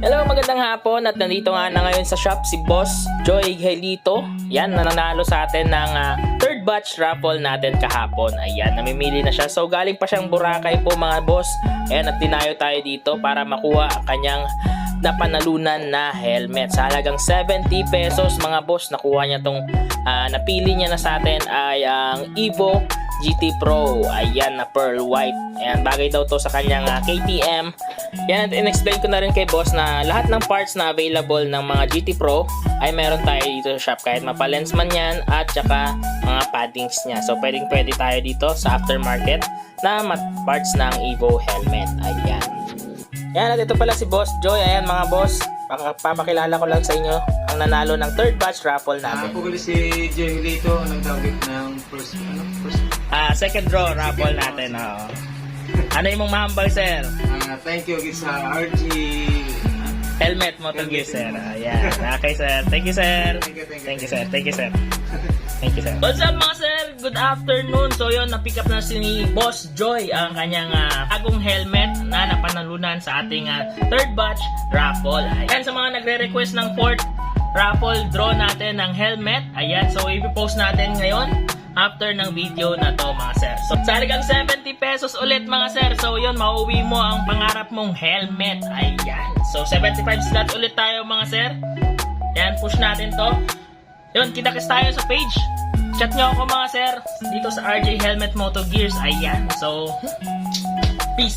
Hello, magandang hapon at nandito nga na ngayon sa shop si Boss Joy Helito. Yan, nananalo sa atin ng ah, third batch raffle natin kahapon. Ayan, namimili na siya. So galing pa siyang Boracay po mga boss. Ayan, at dinayo tayo dito para makuha ang kanyang napanalunan na helmet. Sa halagang 70 pesos mga boss, nakuha niya tong ah, napili niya na sa atin ay ang Evo GT Pro. Ayan na pearl white. Ayan, bagay daw to sa kanyang ah, KTM. Yan, at in-explain ko na rin kay boss na lahat ng parts na available ng mga GT Pro ay meron tayo dito sa shop. Kahit mapalens man yan at saka mga paddings niya. So, pwedeng pwede tayo dito sa aftermarket na parts ng Evo helmet. Ayan. Yan, at ito pala si Boss Joy. Ayan mga boss, papakilala ko lang sa inyo ang nanalo ng third batch raffle Ah, natin. po pala si Joy Lito, nagdawit ng first, ano, first, Ah, second draw raffle natin. Oo. Ano yung mong mahambal, sir? ah, thank you sa RG. Helmet Moto Gear, sir. Ayan. Okay, sir. Thank you, sir. Thank you, sir. Thank you, sir. Thank you, sir. What's up, mga sir? Good afternoon. So, yun, na-pick up na si Boss Joy ang kanyang ah, agong helmet na napanalunan sa ating ah, third batch raffle. Ayan, sa mga nagre-request ng fourth raffle draw natin ng helmet. Ayan, so i-post natin ngayon after ng video na to mga sir. So, sa halagang 70 pesos ulit mga sir. So, yun, mauwi mo ang pangarap mong helmet. Ayan. So, 75 slots ulit tayo mga sir. Ayan, push natin to. Yun, kita-kits tayo sa page. Chat nyo ako mga sir dito sa RJ Helmet Moto Gears. Ayan. So, peace.